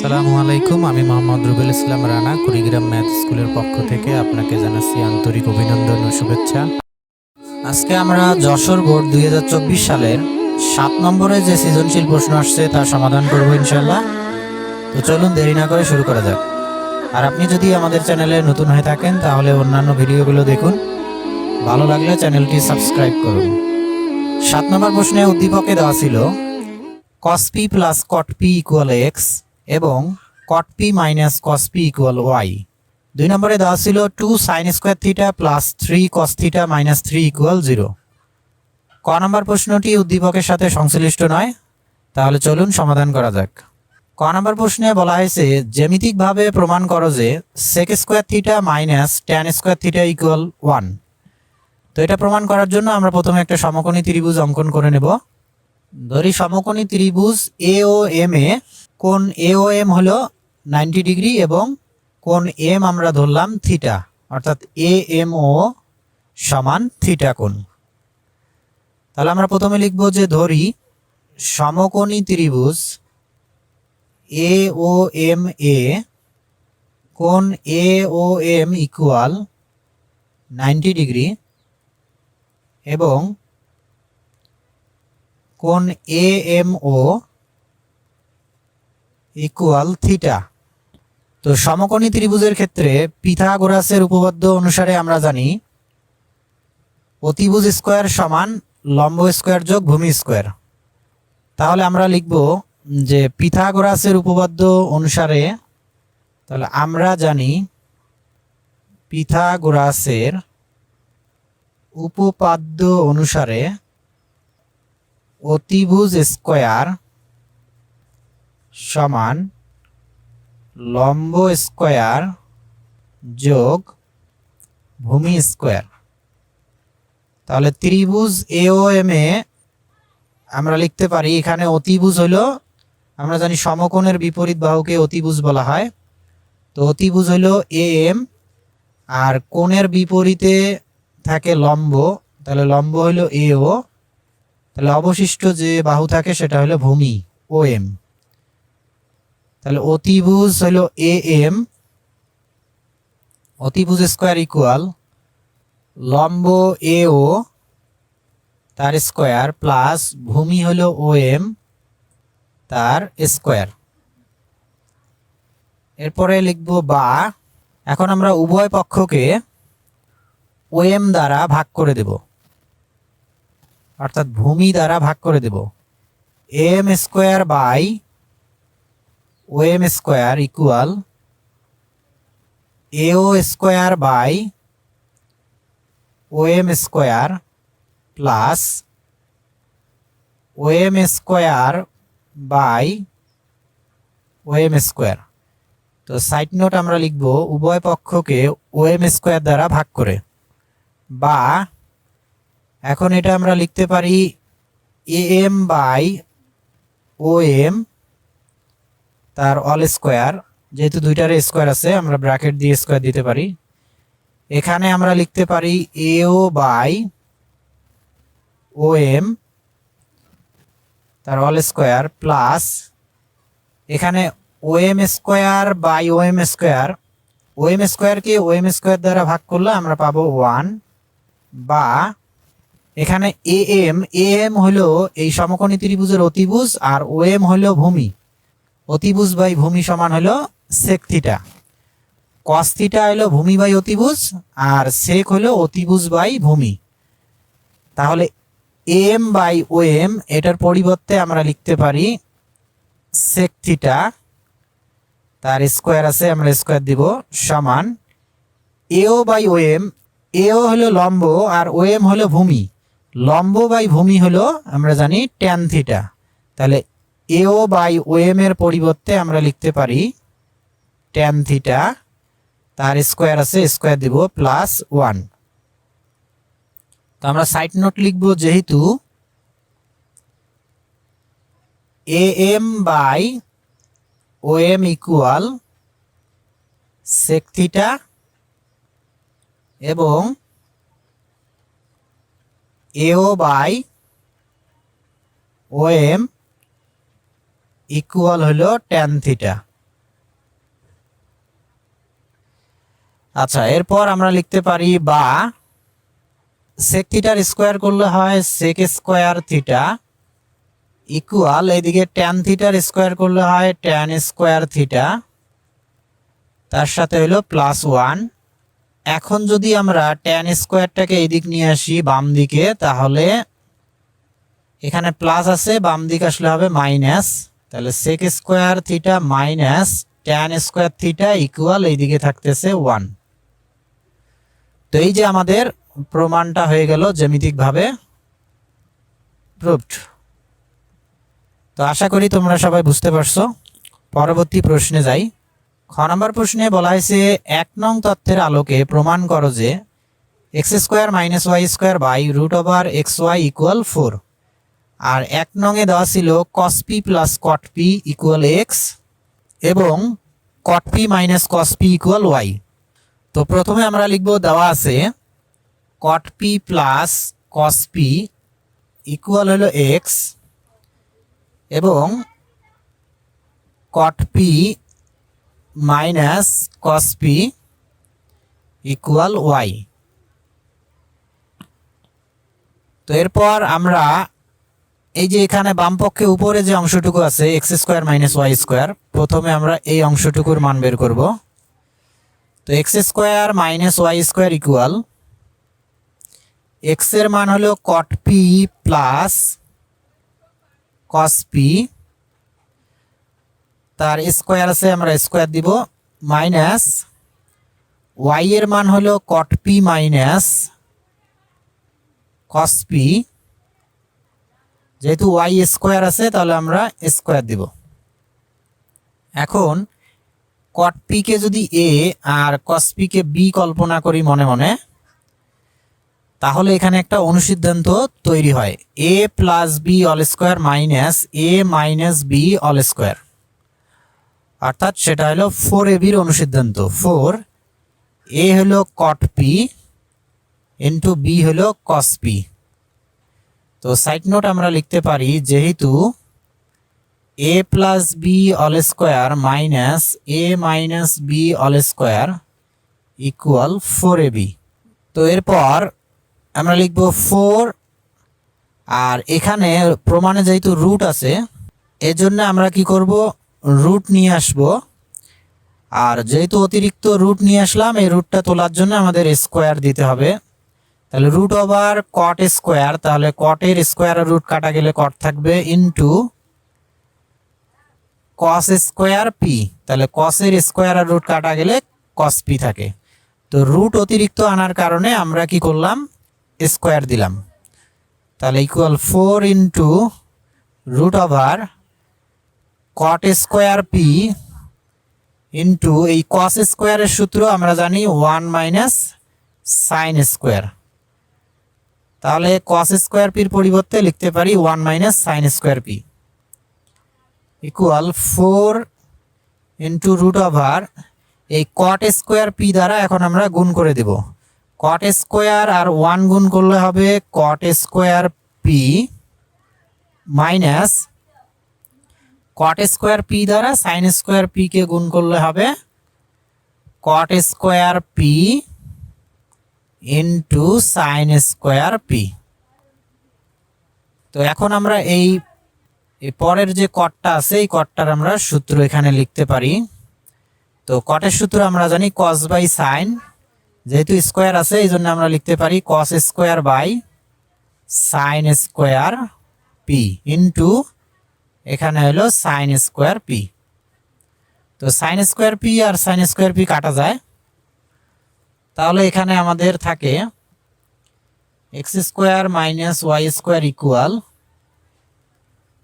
আসসালামু আলাইকুম, আমি মোহাম্মদ রুবেল ইসলাম রানা, কুড়িগ্রাম ম্যাথ স্কুলের পক্ষ থেকে আপনাকে জানাচ্ছি আন্তরিক অভিনন্দন ও শুভেচ্ছা। আজকে আমরা যশোর বোর্ড দুই হাজার চব্বিশ সালের সাত নম্বরে যে সৃজনশীল প্রশ্ন আসছে তার সমাধান করব ইনশাল্লাহ তো চলুন দেরি না করে শুরু করা যাক। আর আপনি যদি আমাদের চ্যানেলে নতুন হয়ে থাকেন, তাহলে অন্যান্য ভিডিওগুলো দেখুন। ভালো লাগলে চ্যানেলটি সাবস্ক্রাইব করুন। সাত নম্বর প্রশ্নে উদ্দীপকে দেওয়া ছিল cos p plus cot p equal X এবং cot P minus cos p equal Y দুই নম্বরে দেওয়া ছিল two sine square theta plus three cos theta minus three equal zero ক নম্বর প্রশ্নটি উদ্দীপকের সাথে সংশ্লিষ্ট নয়, তাহলে চলুন সমাধান করা যাক। ক নম্বর প্রশ্নে বলা হয়েছে, জ্যামিতিকভাবে প্রমাণ করো যে sec square theta minus tan square theta equal one তো এটা প্রমাণ করার জন্য আমরা প্রথমে একটা সমকোণী ত্রিভুজ অঙ্কন করে নেব। ধরি সমকোণী ত্রিভুজ এ ও এম এ কোণ এ ও এম হলো নাইনটি ডিগ্রি এবং কোন এম আমরা ধরলাম থিটা, অর্থাৎ এ এম ও সমান থিটা কোণ। তাহলে আমরা প্রথমে লিখব যে ধরি সমকোণী ত্রিভুজ এ ও এম এ কোণ A O M equal ninety degree এবং কোণ A M O equal theta তো সমকোণী ত্রিভুজের ক্ষেত্রে পিথাগোরাসের উপপাদ্য অনুসারে আমরা জানি অতিভুজ স্কোয়ার সমান লম্ব স্কোয়ার যোগ ভূমি স্কোয়ার। তাহলে আমরা লিখব যে পিথাগোরাসের উপপাদ্য অনুসারে তাহলে আমরা জানি পিথাগোরাসের উপপাদ্য অনুসারে অতিভুজ স্কোয়ার সমান লম্ব স্কোয়ার যোগ ভূমি স্কোয়ার। তাহলে ত্রিভুজ এ ও এম এ আমরা লিখতে পারি, এখানে অতিভুজ হলো, আমরা জানি সমকোণের বিপরীত বাহুকে অতিভুজ বলা হয়। তো অতিভুজ হলো এ এম আর কোণের বিপরীতে থাকে লম্ব, তাহলে লম্ব হলো এ ও তাহলে অবশিষ্ট যে বাহু থাকে সেটা হলো ভূমি ও এম তাহলে অতিভুজ হলো এ এম অতিভুজ স্কোয়ার ইকুয়াল লম্ব এ ও তার স্কোয়ার প্লাস ভূমি হলো ও এম তার স্কোয়ার এরপরে লিখব বা, এখন আমরা উভয় পক্ষকে ও এম দ্বারা ভাগ করে দেব। অর্থাৎ ভূমি দ্বারা ভাগ করে দেব। M square by O M square equal AO square by O M square plus O M square by O M square. তো সাইড নোট আমরা লিখব, উভয় পক্ষকে ও এম স্কোয়ার দ্বারা ভাগ করে। বা এখন এটা আমরা লিখতে পারি A M by O M তার অল স্কোয়ার যেহেতু দুইটার স্কোয়ার আছে, আমরা ব্র্যাকেট দিয়ে স্কোয়ার দিতে পারি। এখানে আমরা লিখতে পারি A O by O M তার অল স্কোয়ার প্লাস এখানে O M square by O M square O M স্কোয়ারকে ও এম স্কোয়ার দ্বারা ভাগ করলে আমরা পাবো ওয়ান বা এখানে এ এম এ এম হলো এই সমকোণী ত্রিভুজের অতিভুজ আর ও এম হলো ভূমি। অতিভুজ বাই ভূমি সমান হলো সেক থিটা কস থিটা হলো ভূমি বাই অতিভুজ আর সেক হলো অতিভুজ বাই ভূমি। তাহলে এম বাই ও এম এটার পরিবর্তে আমরা লিখতে পারি সেক থিটা তার স্কোয়ার আছে, আমরা স্কোয়ার দিব সমান এও বাই ও এম এও হলো লম্ব আর ও এম হলো ভূমি। লম্ব বাই ভূমি হলো, আমরা জানি ট্যান থিটা তাহলে এও বাই ও এম এর পরিবর্তে আমরা লিখতে পারি ট্যান থিটা তার স্কোয়ার আছে স্কোয়ার দিব প্লাস ওয়ান তো আমরা সাইড নোট লিখব যেহেতু A M by O M equal sec theta এবং AO by O M equal হলো টেন থিটা আচ্ছা এরপর আমরা লিখতে পারি বা সেক থিটার স্কোয়ার করলে হয় সেক স্কোয়ার থিটা ইকুয়াল এদিকে টেন থিটার স্কোয়ার করলে হয় টেন স্কোয়ার থিটা তার সাথে হলো প্লাস ওয়ান এখন যদি আমরা টেন স্কোয়ারটাকে এদিক নিয়ে আসি বাম দিকে, তাহলে এখানে প্লাস আছে, বাম দিক আসলে হবে মাইনাস তাহলে sec square theta minus tan square theta equal এইদিকে থাকতেছে ওয়ান তো এই যে আমাদের প্রমাণটা হয়ে গেল জ্যামিতিকভাবে প্রুভড তো আশা করি তোমরা সবাই বুঝতে পারছ। পরবর্তী প্রশ্নে যাই। খ নম্বর প্রশ্নে বলা হয়েছে, এক নং তথ্যের আলোকে প্রমাণ করো যে X square minus Y square by root over X Y equal four আর এক নংয়ে দেওয়া ছিল cos P plus cot P equal X এবং cot P minus cos P equal Y তো প্রথমে আমরা লিখব দেওয়া আছে cot P plus cos P equal হলো এক্স এবং cot P minus cos P equal Y তো এরপর আমরা এই যে এখানে বাম পক্ষে উপরে যে অংশটুকু আছে X square minus Y square প্রথমে আমরা এই অংশটুকুর মান বের করব। তো X square minus Y square equal এক্সের মান হলো cot P plus cos P তার স্কোয়ার আছে আমরা স্কোয়ার দিব মাইনাস ওয়াই এর মান হলো cot P minus cos P যেহেতু ওয়াই স্কোয়ার আছে, তাহলে আমরা স্কোয়ার দিব। এখন কট পিকে যদি এ আর কস পিকে বি কল্পনা করি মনে মনে, তাহলে এখানে একটা অনুসিদ্ধান্ত তৈরি হয়। A plus B all square minus A minus B all square অর্থাৎ সেটা হলো ফোর এ বির অনুসিদ্ধান্ত। ফোর এ হলো কট পি ইন্টু বি হলো কস পি তো সাইড নোট আমরা লিখতে পারি, যেহেতু A plus B all square minus A minus B all square equal four A B তো এরপর আমরা লিখব ফোর আর এখানে প্রমাণে যেহেতু রুট আছে, এজন্য আমরা কি করব? রুট নিয়ে আসব। আর যেহেতু অতিরিক্ত রুট নিয়ে আসলাম, এই রুটটা তোলার জন্য আমাদের স্কোয়ার দিতে হবে। তাহলে রুট ওভার কট স্কোয়ার তাহলে কটের স্কোয়ার রুট কাটা গেলে কট থাকবে ইনটু কস স্কোয়ার পি তাহলে কসের স্কোয়ার আর রুট কাটা গেলে কস পি থাকে। তো রুট অতিরিক্ত আনার কারণে আমরা কি করলাম? স্কোয়ার দিলাম। তাহলে equal four into root over cot square P into এই কস স্কোয়ারের সূত্র আমরা জানি ওয়ান মাইনাস সাইন স্কোয়ার তাহলে কস স্কোয়ার পির পরিবর্তে লিখতে পারি one minus sine square P equal four into root over এই কট স্কোয়ার পি দ্বারা এখন আমরা গুণ করে দেব। কট স্কোয়ার আর ওয়ান গুণ করলে হবে cot square P minus cot square P দ্বারা সাইন স্কোয়ার পি কে গুণ করলে হবে cot square P into sine square P তো এখন আমরা এই পরের যে কটটা আছে, এই কটটার আমরা সূত্র এখানে লিখতে পারি। তো কটের সূত্র আমরা জানি কস বাই সাইন যেহেতু স্কোয়ার আছে, এই জন্য আমরা লিখতে পারি cos square by sine square P into এখানে হলো সাইন স্কোয়ার পি তো সাইন স্কোয়ার পি আর সাইন স্কোয়ার পি কাটা যায়। তাহলে এখানে আমাদের থাকে X square minus Y square equal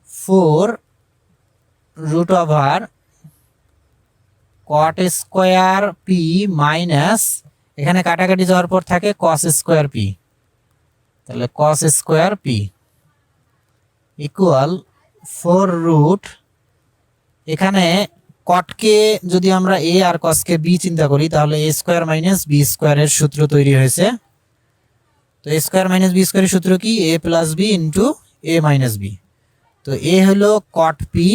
four root over cot square P minus, এখানে কাটাকাটি যাওয়ার পর থাকে কস স্কোয়ার পি। তাহলে cos square P equal four root, এখানে কটকে যদি আমরা এ আর কসকে বি চিন্তা করি, তাহলে এ স্কোয়ার মাইনাস বি স্কোয়ারের সূত্র তৈরি হয়েছে। তো এ স্কোয়ার মাইনাস বি স্কোয়ারের সূত্র কি? A plus B into A minus B তো এ হলো কট পি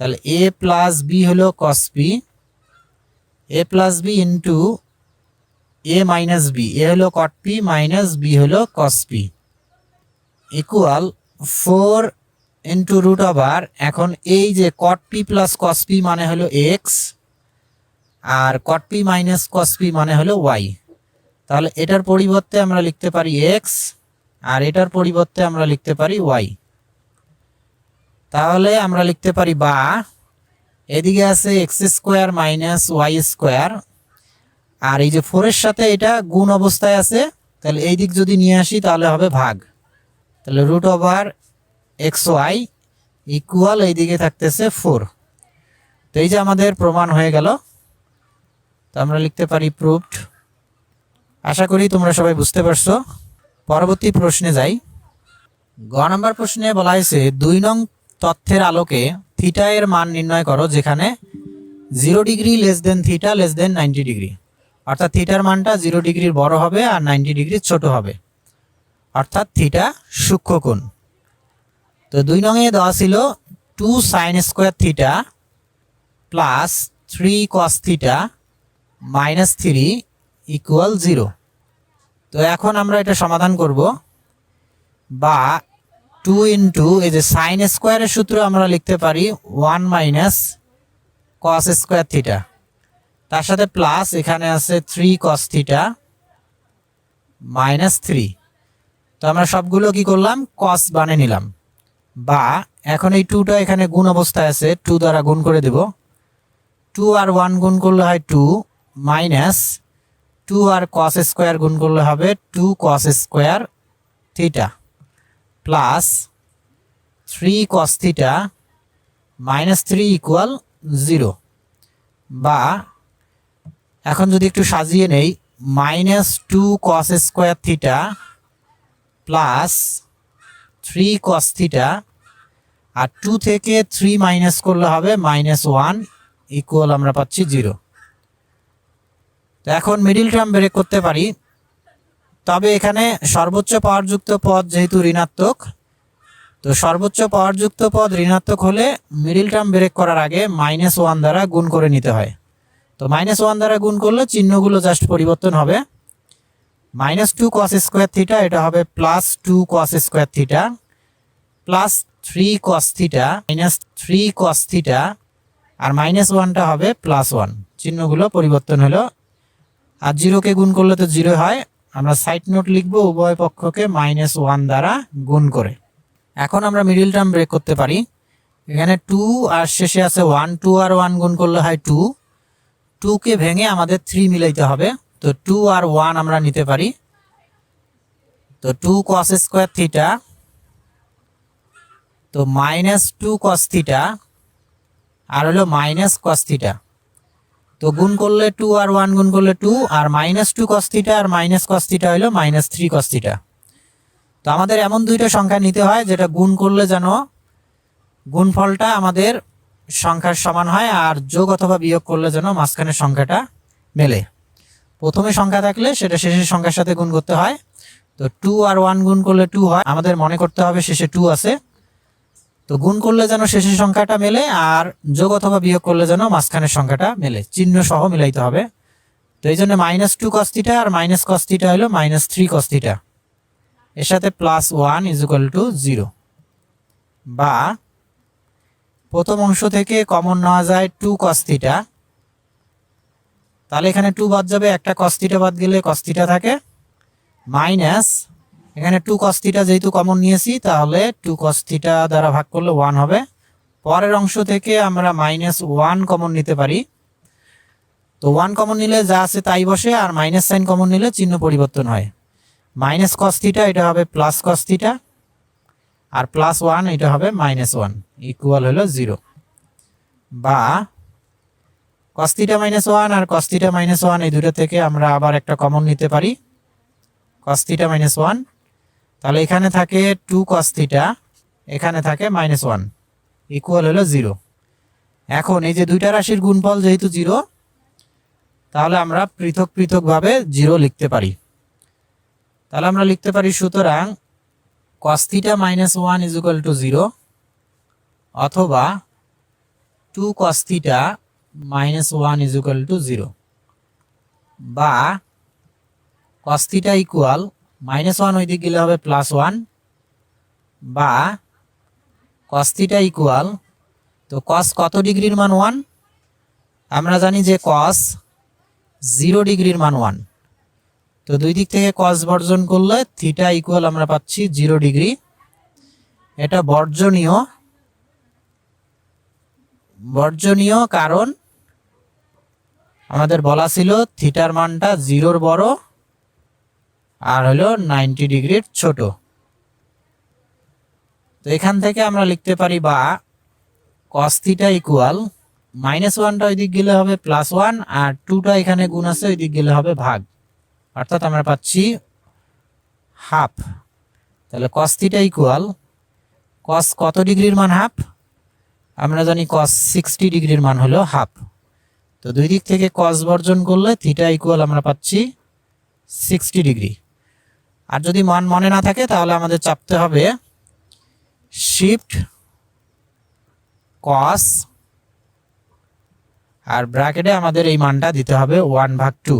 তাহলে এ প্লাস বি হলো cos P A plus B into A minus B A হলো কট পি মাইনাস বি হলো cos P equal four into root over এখন এই যে cot P plus cos P মানে হলো এক্স আর cot P minus cos P মানে হলো Y তাহলে এটার পরিবর্তে আমরা লিখতে পারি এক্স আর এটার পরিবর্তে আমরা লিখতে পারি ওয়াই তাহলে আমরা লিখতে পারি বা, এদিকে আছে X square minus Y square আর এই যে ফোরের সাথে এটা গুণ অবস্থায় আছে, তাহলে এই দিক যদি নিয়ে আসি তাহলে হবে ভাগ। তাহলে root over X Y equal এইদিকে থাকতেছে ফোর তো এই যে আমাদের প্রমাণ হয়ে গেল। তো আমরা লিখতে পারি প্রুভড আশা করি তোমরা সবাই বুঝতে পারছ। পরবর্তী প্রশ্নে যাই। গ নম্বর প্রশ্নে বলা হয়েছে, দুই নং তথ্যের আলোকে থিটা এর মান নির্ণয় করো যেখানে zero degree less than theta less than ninety degree অর্থাৎ থিটার মানটা জিরো ডিগ্রির বড় হবে আর নাইনটি ডিগ্রির ছোট হবে। অর্থাৎ থিটা সূক্ষ্মকোণ তো দুই নঙে দেওয়া ছিল two sine square theta plus three cos theta minus three equal zero তো এখন আমরা এটা সমাধান করব বা টু ইন্টু এই যে সাইন স্কোয়ারের সূত্র আমরা লিখতে পারি one minus cos square theta তার সাথে প্লাস এখানে আছে three cos theta minus three তো আমরা সবগুলো কি করলাম? কস বানিয়ে নিলাম। বা, এখন এই টুটা এখানে গুণ অবস্থায় আছে টু দ্বারা গুণ করে দেব। টু আর ওয়ান গুণ করলে হয় টু মাইনাস টু আর কস স্কোয়ার গুণ করলে হবে two cos square theta plus three cos theta minus three equal zero বা, এখন যদি একটু সাজিয়ে নেই minus two cos square theta plus three cos theta আর টু থেকে থ্রি মাইনাস করলে হবে মাইনাস ওয়ান ইকুয়াল আমরা পাচ্ছি জিরো তো এখন মিডিল টার্ম ব্রেক করতে পারি। তবে এখানে সর্বোচ্চ পাওয়ারযুক্ত পদ যেহেতু ঋণাত্মক, তো সর্বোচ্চ পাওয়ারযুক্ত পদ ঋণাত্মক হলে মিডিল টার্ম ব্রেক করার আগে মাইনাস ওয়ান দ্বারা গুণ করে নিতে হয়। তো মাইনাস ওয়ান দ্বারা গুণ করলে চিহ্নগুলো জাস্ট পরিবর্তন হবে। Minus two cos square theta এটা হবে plus two cos square theta plus three cos theta minus three cos theta আর মাইনাস ওয়ানটা হবে প্লাস ওয়ান চিহ্নগুলো পরিবর্তন হলো। আর জিরোকে গুণ করলে তো জিরো হয়। আমরা সাইড নোট লিখব উভয় পক্ষকে মাইনাস ওয়ান দ্বারা গুণ করে। এখন আমরা মিডিল টার্ম ব্রেক করতে পারি। এখানে টু আর শেষে আছে ওয়ান টু আর ওয়ান গুণ করলে হয় টু টুকে ভেঙে আমাদের থ্রি মিলাইতে হবে। তো টু আর ওয়ান আমরা নিতে পারি। তো টু কস স্কোয়ার থিটা তো মাইনাস টু কস থিটা আর হলো মাইনাস কস থিটা তো গুণ করলে টু আর ওয়ান গুণ করলে টু আর মাইনাস টু কস থিটা আর মাইনাস কস থিটা হলো মাইনাস থ্রি কস থিটা তো আমাদের এমন দুইটা সংখ্যা নিতে হয়, যেটা গুণ করলে যেন গুণফলটা আমাদের সংখ্যার সমান হয়, আর যোগ অথবা বিয়োগ করলে যেন মাঝখানের সংখ্যাটা মেলে। প্রথমে সংখ্যা থাকলে সেটা শেষের সংখ্যার সাথে গুণ করতে হয়। তো টু আর ওয়ান গুণ করলে টু হয়, আমাদের মনে করতে হবে শেষে টু আছে। তো গুণ করলে যেন শেষের সংখ্যাটা মেলে আর যোগ অথবা বিয়োগ করলে যেন মাঝখানের সংখ্যাটা মেলে। চিহ্ন সহ মিলাইতে হবে। তো এই জন্য মাইনাস টু কস্তিটা আর মাইনাস কস্তিটা হলো মাইনাস থ্রি কস্তিটা এর সাথে plus one is equal to zero বা প্রথম অংশ থেকে কমন নেওয়া যায় টু কস্তিটা তাহলে এখানে টু বাদ যাবে, একটা কস্তিটা বাদ গেলে কস্তিটা থাকে। মাইনাস এখানে টু কস্তিটা যেহেতু কমন নিয়েছি, তাহলে টু কস্তিটা দ্বারা ভাগ করলে ওয়ান হবে। পরের অংশ থেকে আমরা মাইনাস ওয়ান কমন নিতে পারি। তো ওয়ান কমন নিলে যা আছে তাই বসে, আর মাইনাস সাইন কমন নিলে চিহ্ন পরিবর্তন হয়। মাইনাস কস্তিটা এটা হবে প্লাস কস্তিটা আর প্লাস ওয়ান এটা হবে মাইনাস ওয়ান ইকুয়াল হলো জিরো বা কস্তিটা মাইনাস ওয়ান আর কস্তিটা মাইনাস ওয়ান এই দুটো থেকে আমরা আবার একটা কমন নিতে পারি। কস্তিটা মাইনাস ওয়ান তাহলে এখানে থাকে টু কস্তিটা এখানে থাকে মাইনাস ওয়ান ইকুয়াল হলো জিরো এখন এই যে দুইটা রাশির গুণফল যেহেতু জিরো তাহলে আমরা পৃথক পৃথকভাবে জিরো লিখতে পারি। তাহলে আমরা লিখতে পারি সুতরাং cos theta minus one is equal to zero অথবা two cos theta minus one is equal to zero বা cos theta equal minus one ওই দিক গেলে হবে প্লাস ওয়ান বা কস থিটা ইকুয়াল তো কস কত ডিগ্রির মান ওয়ান? আমরা জানি যে কস জিরো ডিগ্রির মান ওয়ান। তো দুই দিক থেকে কস বর্জন করলে থিটা ইকুয়াল আমরা পাচ্ছি জিরো ডিগ্রি। এটা বর্জনীয় বর্জনীয় কারণ আমাদের বলা ছিল থিটার মানটা জিরোর বড় আর হলো নাইনটি ডিগ্রির ছোট। তো এখান থেকে আমরা লিখতে পারি বা কস থিটা ইকুয়াল মাইনাস ওয়ানটা ওই দিক গেলে হবে প্লাস ওয়ান আর টুটা এখানে গুণ আছে ওই দিক গেলে হবে ভাগ। অর্থাৎ আমরা পাচ্ছি হাফ তাহলে কস থিটা ইকুয়াল কস কত ডিগ্রির মান হাফ আমরা জানি কস সিক্সটি ডিগ্রির মান হলো হাফ তো দুই দিক থেকে কস বর্জন করলে থিটা ইকুয়াল আমরা পাচ্ছি সিক্সটি ডিগ্রি। আর যদি মান মনে না থাকে, তাহলে আমাদের চাপতে হবে শিফট কস আর ব্র্যাকেটে আমাদের এই মানটা দিতে হবে ওয়ান ভাগ টু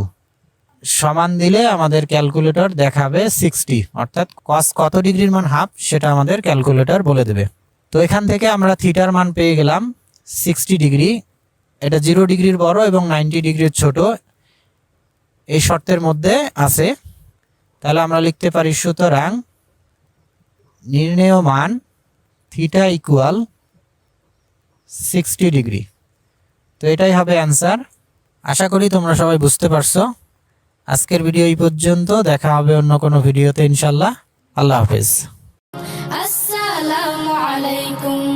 সমান দিলে আমাদের ক্যালকুলেটর দেখাবে সিক্সটি অর্থাৎ কস কত ডিগ্রির মান হাফ সেটা আমাদের ক্যালকুলেটর বলে দেবে। তো এখান থেকে আমরা থিটার মান পেয়ে গেলাম সিক্সটি ডিগ্রি। এটা জিরো ডিগ্রির বড় এবং নাইনটি ডিগ্রির ছোট। এই শর্তের মধ্যে আছে তাহলে আমরা লিখতে পারি সুতরাং নির্ণেয় মান থিটা ইকুয়াল সিক্সটি ডিগ্রি। তো এটাই হবে অ্যান্সার। আশা করি তোমরা সবাই বুঝতে পারছ। আজকের ভিডিও এই পর্যন্ত। দেখা হবে অন্য কোনো ভিডিওতে ইনশাল্লাহ আল্লাহ হাফিজ। আসসালামু আলাইকুম।